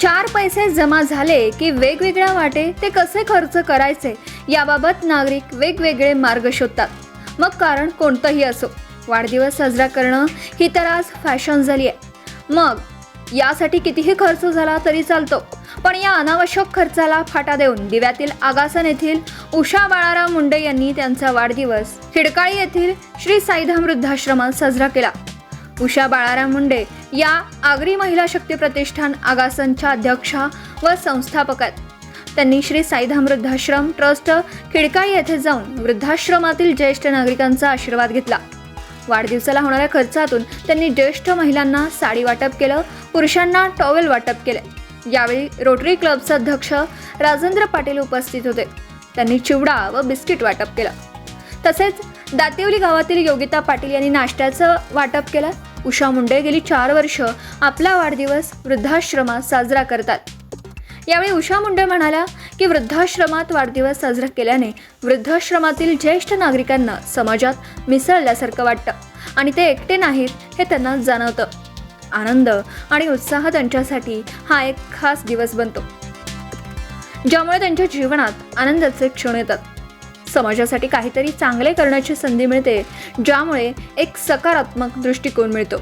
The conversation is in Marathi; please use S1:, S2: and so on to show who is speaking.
S1: चार पैसे जमा झाले की वेगवेगळ्या वाटे ते कसे खर्च करायचे याबाबत नागरिक वेगवेगळे मार्ग शोधतात. मग कारण कोणतंही असो वाढदिवस साजरा करणं ही तर आज फॅशन झाली आहे. मग यासाठी कितीही खर्च झाला तरी चालतो पण या अनावश्यक खर्चाला फाटा देऊन दिव्यातील आगासन येथील उषा बाळाराम मुंडे यांनी त्यांचा वाढदिवस खिडकाळी येथील श्री साईधाम वृद्धाश्रमात साजरा केला. उषा बाळाराम मुंडे या आगरी महिला शक्ती प्रतिष्ठान आगासनच्या अध्यक्षा व संस्थापक आहेत त्यांनी श्री साईधाम वृद्धाश्रम ट्रस्ट खिडकाळी येथे जाऊन वृद्धाश्रमातील ज्येष्ठ नागरिकांचा आशीर्वाद घेतला. वाढदिवसाला होणाऱ्या खर्चातून त्यांनी ज्येष्ठ महिलांना साडी वाटप केलं पुरुषांना टॉवेल वाटप केले. यावेळी रोटरी क्लबचे अध्यक्ष राजेंद्र पाटील उपस्थित होते. त्यांनी चिवडा व बिस्किट वाटप केलं. तसेच दातिवली गावातील योगिता पाटील यांनी नाश्त्याचं वाटप केलं. उषा मुंडे गेली चार वर्ष आपला वाढदिवस वृद्धाश्रमात साजरा करतात. यावेळी उषा मुंडे म्हणाल्या की वृद्धाश्रमात वाढदिवस साजरा केल्याने वृद्धाश्रमातील ज्येष्ठ नागरिकांना समाजात मिसळल्यासारखं वाटतं आणि ते एकटे नाहीत हे त्यांना जाणवतं. आनंद आणि उत्साह त्यांच्यासाठी हा एक खास दिवस बनतो. ज्यामुळे त्यांच्या जीवनात आनंदाचे क्षण येतात. समाजासाठी काहीतरी चांगले करण्याची संधी मिळते ज्यामुळे एक सकारात्मक दृष्टिकोन मिळतो.